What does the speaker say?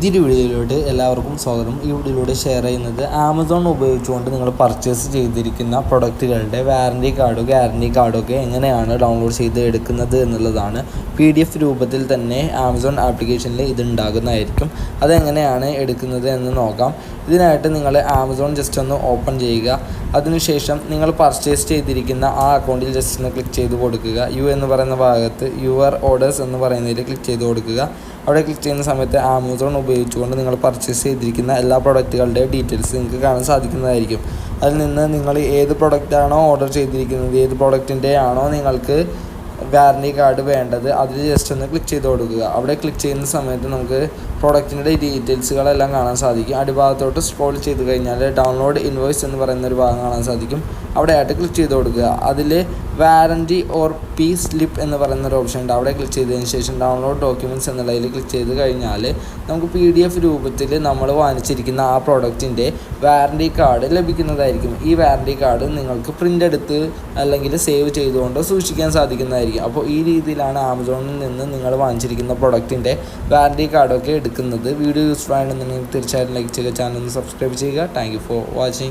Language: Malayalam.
പുതിയൊരു വീഡിയോയിലോട്ട് എല്ലാവർക്കും സ്വാഗതം. ഈ വീഡിയോയിലൂടെ ഷെയർ ചെയ്യുന്നത് ആമസോൺ ഉപയോഗിച്ചുകൊണ്ട് നിങ്ങൾ പർച്ചേസ് ചെയ്തിരിക്കുന്ന പ്രൊഡക്റ്റുകളുടെ വാറന്റി കാർഡോ ഗ്യാരന്റി കാർഡോ ഒക്കെ എങ്ങനെയാണ് ഡൗൺലോഡ് ചെയ്ത് എടുക്കുന്നത് എന്നുള്ളതാണ് പി ഡി എഫ് രൂപത്തിൽ തന്നെ ആമസോൺ ആപ്ലിക്കേഷനിൽ ഇത് ഉണ്ടാകുന്നതായിരിക്കും. അതെങ്ങനെയാണ് എടുക്കുന്നത് എന്ന് നോക്കാം. ഇതിനായിട്ട് നിങ്ങൾ ആമസോൺ ജസ്റ്റ് ഒന്ന് ഓപ്പൺ ചെയ്യുക. അതിനുശേഷം നിങ്ങൾ പർച്ചേസ് ചെയ്തിരിക്കുന്ന ആ അക്കൗണ്ടിൽ ജസ്റ്റ് ഒന്ന് ക്ലിക്ക് ചെയ്ത് കൊടുക്കുക. യു എന്ന് പറയുന്ന ഭാഗത്ത് യുവർ ഓർഡേഴ്സ് എന്ന് പറയുന്നതിൽ ക്ലിക്ക് ചെയ്ത് കൊടുക്കുക. അവിടെ ക്ലിക്ക് ചെയ്യുന്ന സമയത്ത് ആമസോൺ ഉപയോഗിച്ചുകൊണ്ട് നിങ്ങൾ പർച്ചേസ് ചെയ്തിരിക്കുന്ന എല്ലാ പ്രൊഡക്റ്റുകളുടെയും ഡീറ്റെയിൽസ് നിങ്ങൾക്ക് കാണാൻ സാധിക്കുന്നതായിരിക്കും. അതിൽ നിന്ന് നിങ്ങൾ ഏത് പ്രൊഡക്റ്റാണോ ഓർഡർ ചെയ്തിരിക്കുന്നത് ഏത് പ്രൊഡക്റ്റിന്റെ ആണോ നിങ്ങൾക്ക് വാറന്റി കാർഡ് വേണ്ടത് അതിൽ ജസ്റ്റ് ഒന്ന് ക്ലിക്ക് ചെയ്ത് കൊടുക്കുക. അവിടെ ക്ലിക്ക് ചെയ്യുന്ന സമയത്ത് നമുക്ക് പ്രൊഡക്റ്റിന്റെ ഡീറ്റെയിൽസുകളെല്ലാം കാണാൻ സാധിക്കും. അടിഭാഗത്തോട്ട് സ്ക്രോൾ ചെയ്ത് കഴിഞ്ഞാൽ ഡൗൺലോഡ് ഇൻവോയ്സ് എന്ന് പറയുന്ന ഒരു ഭാഗം കാണാൻ സാധിക്കും. അവിടെ ആയിട്ട് ക്ലിക്ക് ചെയ്ത് കൊടുക്കുക. അതിൽ വാറണ്ടി ഓർ പി സ്ലിപ്പ് എന്ന് പറയുന്ന ഒരു ഓപ്ഷൻ ഉണ്ട്. അവിടെ ക്ലിക്ക് ചെയ്തതിന് ശേഷം ഡൗൺലോഡ് ഡോക്യുമെന്റ്സ് എന്നുള്ളതിൽ ക്ലിക്ക് ചെയ്ത് കഴിഞ്ഞാൽ നമുക്ക് പി ഡി എഫ് രൂപത്തിൽ നമ്മൾ വാങ്ങിച്ചിരിക്കുന്ന ആ പ്രോഡക്റ്റിന്റെ വാറണ്ടി കാർഡ് ലഭിക്കുന്നതായിരിക്കും. ഈ വാറണ്ടി കാർഡ് നിങ്ങൾക്ക് പ്രിന്റ് എടുത്ത് അല്ലെങ്കിൽ സേവ് ചെയ്തുകൊണ്ട് സൂക്ഷിക്കാൻ സാധിക്കുന്നതായിരിക്കും. അപ്പോൾ ഈ രീതിയിലാണ് ആമസോണിൽ നിന്ന് നിങ്ങൾ വാങ്ങിച്ചിരിക്കുന്ന പ്രൊഡക്റ്റിന്റെ വാറന്റി കാർഡൊക്കെ എടുക്കുന്നത്. വീഡിയോ യൂസ്ഫുൾ ആണെന്നുണ്ടെങ്കിൽ തീർച്ചയായിട്ടും ലൈക്ക് ചെയ്യുക ചാനൽ സബ്സ്ക്രൈബ് ചെയ്യുക. Thank for watching